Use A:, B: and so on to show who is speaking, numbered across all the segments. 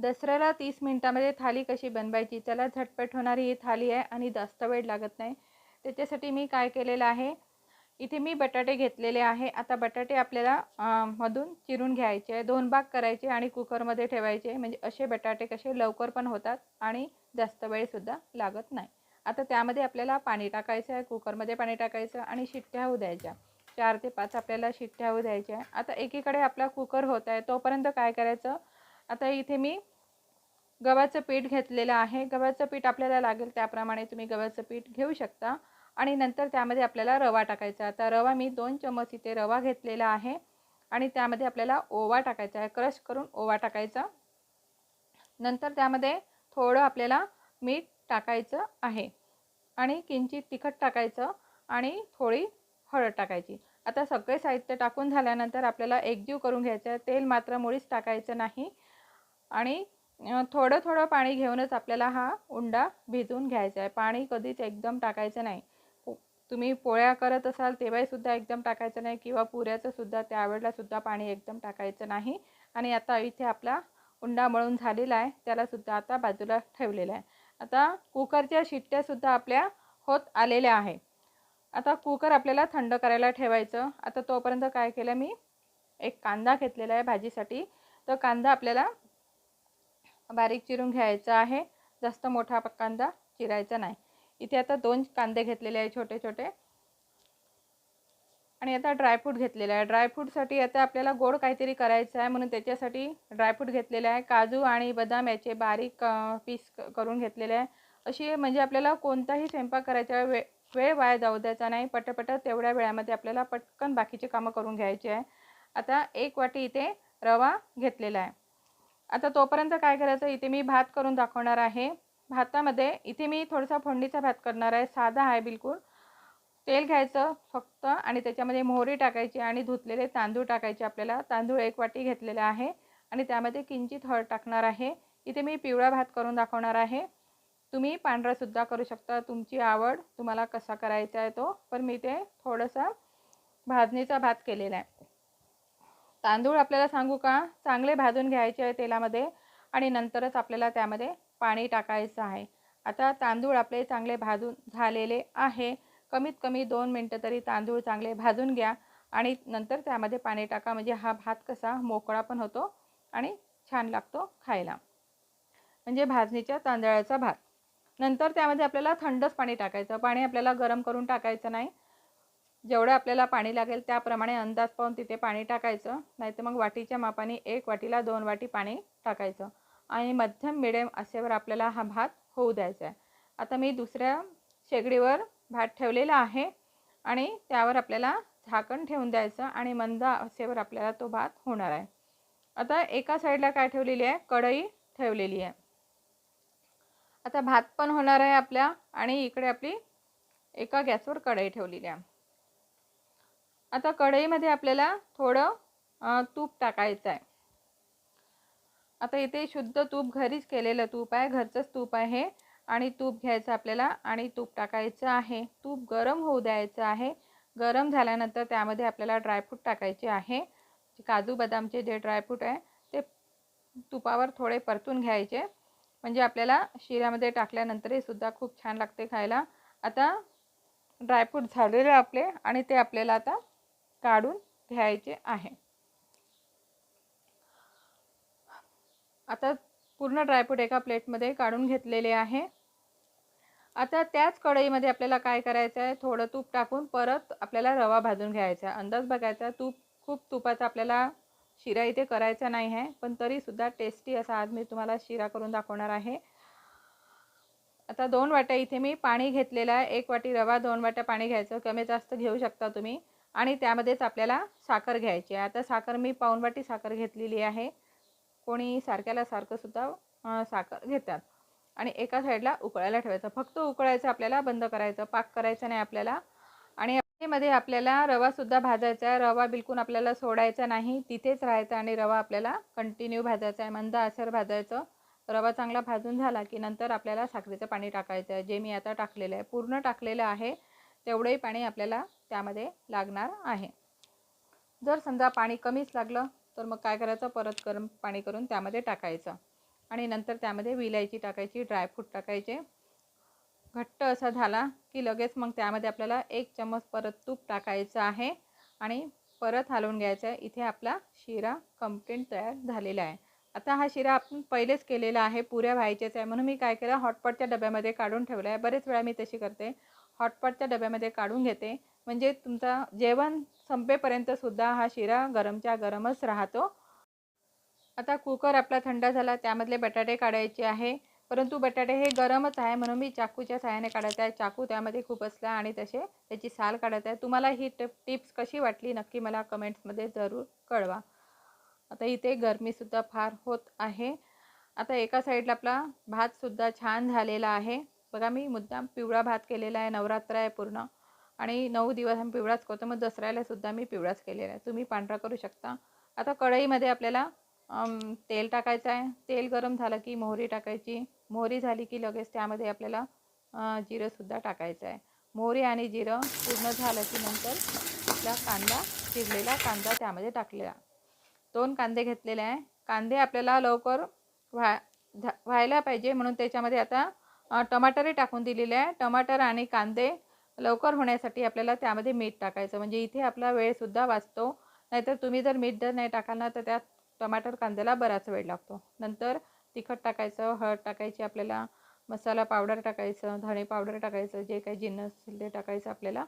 A: दसऱ्याला तीस मिनटामध्ये थाली कशी बनवायची? त्याला झटपट होणारी ही थाली आहे आणि जास्त वेळ लागत नाही. त्याच्यासाठी मी काय केलेलं आहे? इथे मी बटाटे घेतलेले आहे. आता बटाटे आपल्याला मधून चिरून घ्यायचे आहे. दोन भाग करायचे आणि कुकरमध्ये ठेवायचे म्हणजे असे बटाटे कसे लवकर पण होतात आणि जास्त वेळसुद्धा लागत नाही. आता त्यामध्ये आपल्याला पाणी टाकायचं आहे. कुकरमध्ये पाणी टाकायचं आणि शिट्ट्या होऊ द्यायच्या. चार ते पाच आपल्याला शिट्ट्या होऊ द्यायच्या आता एकीकडे आपला कुकर होत आहे. तोपर्यंत काय करायचं? आता इथे मी गव्हाचं पीठ घेतलेलं आहे. गव्हाचं पीठ आपल्याला लागेल त्याप्रमाणे तुम्ही गव्हाचं पीठ घेऊ शकता. आणि नंतर त्यामध्ये आपल्याला रवा टाकायचा आता रवा मी दोन चमच इथे रवा घेतलेला आहे. आणि त्यामध्ये आपल्याला ओवा टाकायचा आहे. क्रश करून ओवा टाकायचा. नंतर त्यामध्ये थोडं आपल्याला मीठ टाकायचं आहे. आणि किंचित तिखट टाकायचं आणि थोडी हळद टाकायची. आता सगळे साहित्य टाकून झाल्यानंतर आपल्याला एकजीव करून घ्यायचं आहे. तेल मात्र मुळीच टाकायचं नाही. आणि थोडं थोडं पाणी घेऊनच आपल्याला हा उंडा भिजवून घ्यायचा आहे. पाणी कधीच एकदम टाकायचं नाही. तुम्ही पोळ्या करत असाल तेव्हाहीसुद्धा एकदम टाकायचं नाही किंवा पुऱ्याचंसुद्धा त्यावेळेलासुद्धा पाणी एकदम टाकायचं नाही. आणि आता इथे आपला उंडा मळून झालेला आहे. त्यालासुद्धा आता बाजूला ठेवलेला आहे. आता कुकरच्या शिट्ट्यासुद्धा आपल्या होत आलेल्या आहे. आता कुकर आपल्याला थंड करायला ठेवायचं. आता तोपर्यंत काय केलं मी? एक कांदा घेतलेला आहे भाजीसाठी. तर कांदा आपल्याला बारीक चिरून घ्यायचा आहे. जास्त मोठा कांदा चिरायचा नाही. इथे आता दोन कांदे घेतलेले आहे छोटे छोटे. आणि आता ड्रायफ्रूट घेतलेला आहे. ड्रायफ्रूटसाठी आता आपल्याला गोड काहीतरी करायचं आहे म्हणून त्याच्यासाठी ड्रायफ्रूट घेतलेला आहे. काजू आणि बदाम याचे बारीक पीस करून घेतलेले आहे. अशी म्हणजे आपल्याला कोणताही स्वयंपाक करायचा वे वेळ वाया जाऊ द्यायचा नाही. पटापट तेवढ्या वेळामध्ये आपल्याला पटकन बाकीचे कामं करून घ्यायचे आहे. आता एक वाटी इथे रवा घेतलेला आहे. आता तोपर्यंत काय करायचं? इथे मी भात करून दाखवणार आहे. भातामध्ये इथे मी थोडासा फोडणीचा भात करणार आहे. साधा आहे बिलकुल. तेल घ्यायचं फक्त आणि त्याच्यामध्ये मोहरी टाकायची आणि धुतलेले तांदूळ टाकायचे आपल्याला. तांदूळ एक वाटी घेतलेला आहे आणि त्यामध्ये किंचित हळद टाकणार आहे. इथे मी पिवळा भात करून दाखवणार आहे. तुम्ही पांढरासुद्धा करू शकता. तुमची आवड तुम्हाला कसा करायचा आहे तो. पण मी ते थोडंसं भाजणीचा भात केलेला आहे. तांदूळ आपल्याला सांगू का? चांगले भाजून घ्यायचे आहे तेलामध्ये आणि नंतरच आपल्याला त्यामध्ये पाणी टाकायचं आहे. आता तांदूळ आपले चांगले भाजून झालेले आहे. कमीत कमी दोन मिनटं तरी तांदूळ चांगले भाजून घ्या आणि नंतर त्यामध्ये पाणी टाका. म्हणजे हा भात कसा मोकळा पण होतो आणि छान लागतो खायला. म्हणजे भाजणीच्या तांदळाचा भात. नंतर त्यामध्ये आपल्याला थंडच पाणी टाकायचं. पाणी आपल्याला गरम करून टाकायचं नाही. जेवढं आपल्याला पाणी लागेल त्याप्रमाणे अंदाज पाहून तिथे पाणी टाकायचं. नाहीतर मग वाटीच्या मापाने एक वाटीला दोन वाटी पाणी टाकायचं. आणि मध्यम मिडियम असेवर आपल्याला हा भात होऊ द्यायचा आहे. आता मी दुसऱ्या शेगडीवर भात ठेवलेला आहे आणि त्यावर आपल्याला झाकण ठेवून द्यायचं आणि मंद असेवर आपल्याला तो भात होणार आहे. आता एका साईडला काय ठेवलेली आहे? कढई ठेवलेली आहे. आता भात पण होणार आहे आपल्या आणि इकडे आपली एका गॅसवर कढई ठेवलेली आहे. आता कढईमध्ये आपल्याला थोडं तूप टाकायचं आहे. आता इथे शुद्ध तूप घरीच केलेलं तूप आहे घरचंच तूप आहे आणि तूप घ्यायचं आपल्याला आणि तूप टाकायचं आहे. तूप गरम होऊ द्यायचं आहे. गरम झाल्यानंतर त्यामध्ये आपल्याला ड्रायफ्रूट टाकायचे आहे. काजू बदामचे जे ड्रायफ्रूट आहे ते तुपावर थोडे परतून घ्यायचे. म्हणजे आपल्याला शिऱ्यामध्ये टाकल्यानंतरही सुद्धा खूप छान लागते खायला. आता ड्रायफ्रूट झालेले आपले आणि ते आपल्याला आता काढून घ्यायचे आहे. आता पूर्ण ड्रायफ्रूट एका प्लेटमध्ये काढून घेतलेले आहे. आता त्याच कढईमध्ये आपल्याला काय करायचं आहे? थोडं तूप टाकून परत आपल्याला रवा भाजून घ्यायचा आहे. अंदाज बघायचा तूप खूप तुपाचा आपल्याला शिरा इथे करायचा नाही आहे पण तरीसुद्धा टेस्टी असा आज मी तुम्हाला शिरा करून दाखवणार आहे. आता दोन वाट्या इथे मी पाणी घेतलेलं आहे. एक वाटी रवा दोन वाट्या पाणी घ्यायचं. कमी जास्त घेऊ शकता तुम्ही. आणि त्यामध्येच आपल्याला साखर घ्यायची आहे. आता साखर मी पाऊण वाटी साखर घेतलेली आहे. कोणी सारख्याला सारखं सुद्धा साखर घेतात. आणि एका साईडला उकळायला ठेवायचं. फक्त उकळायचं आपल्याला बंद करायचं पाक करायचं नाही आपल्याला. आणि मध्ये आपल्याला रवासुद्धा भाजायचा आहे. रवा बिलकुल आपल्याला सोडायचा नाही. तिथेच राहायचा आणि रवा आपल्याला कंटिन्यू भाजायचा आहे. मंद आचर भाजायचं. रवा चांगला भाजून झाला की नंतर आपल्याला साखरेचं पाणी टाकायचं आहे. जे मी आता टाकलेलं आहे. पूर्ण टाकलेलं आहे. तेवढंही पाणी आपल्याला त्यामध्ये लागणार आहे. जर समजा पाणी कमीच लागलं तर मग काय करायचं? परत गरम पाणी करून त्यामध्ये टाकायचं. आणि नंतर त्यामध्ये विलायची टाकायची ड्रायफ्रूट टाकायचे. घट्ट असा झाला की लगेच मग त्यामध्ये आपल्याला एक चम्मच परत तूप टाकायचं आहे आणि परत हलवून घ्यायचं आहे. इथे आपला शिरा कंप्लीट तयार झालेला आहे. आता हा शिरा आपण पहिलेच केलेला आहे. पुऱ्या व्हायचेच आहे. म्हणून मी काय केलं? हॉटपॉटच्या डब्यामध्ये काढून ठेवलं आहे. बरेच वेळा मी तशी करते. हॉटपॉटच्या डब्यामध्ये काढून घेते. म्हणजे तुमचा जेवण संपेपर्यंतसुद्धा हा शिरा गरमच्या गरमच राहतो. आता कुकर आपला थंड झाला त्यामधले बटाटे काढायचे आहे. परंतु बटाटे हे गरमच आहे म्हणून मी चाकूच्या सहाय्याने काढत आहे. चाकू त्यामध्ये खूप असला आणि तसे त्याची साल काढत आहे. तुम्हाला ही टिप टिप्स कशी वाटली नक्की मला कमेंट्समध्ये जरूर कळवा. आता इथे गरमीसुद्धा फार होत आहे. आता एका साईडला आपला भातसुद्धा छान झालेला आहे. बघा मी मुद्दाम पिवळा भात केलेला आहे नवरात्र आहे पूर्ण. आणि नऊ दिवस आम्ही पिवळाच करतो. मग दसऱ्याला सुद्धा मी पिवळाच केलेला आहे. तुम्ही पांढरा करू शकता. आता कढईमध्ये आपल्याला तेल टाकायचं आहे. तेल गरम झालं की मोहरी टाकायची. मोहरी झाली की लगेच त्यामध्ये आपल्याला जिरंसुद्धा टाकायचं आहे. मोहरी आणि जिरं पूर्ण झालं की नंतर आपला कांदा चिरलेला कांदा त्यामध्ये टाकलेला. दोन कांदे घेतलेले आहे. कांदे आपल्याला लवकर व्हा झा व्हायला पाहिजे. म्हणून त्याच्यामध्ये आता टमाटरही टाकून दिलेले आहे. टमाटर आणि कांदे लवकर होण्यासाठी आपल्याला त्यामध्ये मीठ टाकायचं. म्हणजे इथे आपला वेळसुद्धा वाचतो. नाहीतर तुम्ही जर मीठ जर नाही टाकाल ना तर त्यात टमाटर कांद्याला बराच वेळ लागतो. नंतर तिखट टाकायचं हळद टाकायची आपल्याला मसाला पावडर टाकायचं धणे पावडर टाकायचं जे काही जिन्नस असेल ते टाकायचं आपल्याला.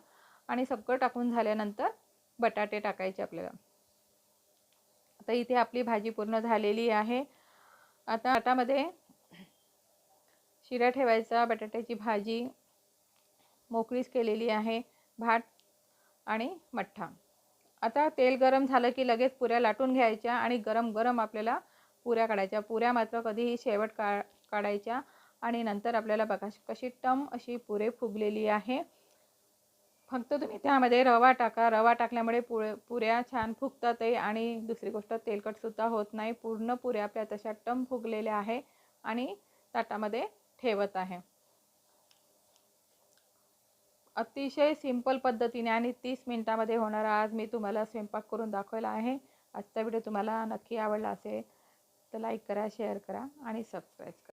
A: आणि सगळं टाकून झाल्यानंतर बटाटे टाकायचे आपल्याला. आता इथे आपली भाजी पूर्ण झालेली आहे. आता आटामध्ये शिरा ठेवायचा बटाट्याची भाजी मोकळीच केलेली आहे भात आणि मठ्ठा. आता तेल गरम झालं की लगेच पुऱ्या लाटून घ्यायच्या आणि गरम गरम आपल्याला पुऱ्या काढायच्या. पुऱ्या मात्र कधीही शेवट का काढायच्या आणि नंतर आपल्याला बघा कशी टम अशी पुरे फुगलेली आहे. फक्त तुम्ही त्यामध्ये रवा टाका. रवा टाकल्यामुळे पुरे पुऱ्या छान फुगतात आहे आणि दुसरी गोष्ट तेलकटसुद्धा होत नाही. पूर्ण पुऱ्या आपल्या तशा टम फुगलेल्या आहे आणि ताटामध्ये ठेवत आहे. अतिशय सिंपल पद्धतीने आणि तीस मिनटामध्ये होणारा आज मी तुम्हाला स्वयंपाक करून दाखवला आहे. आजचा व्हिडिओ तुम्हाला नक्की आवडला असेल तर लाईक करा शेअर करा आणि सबस्क्राईब करा.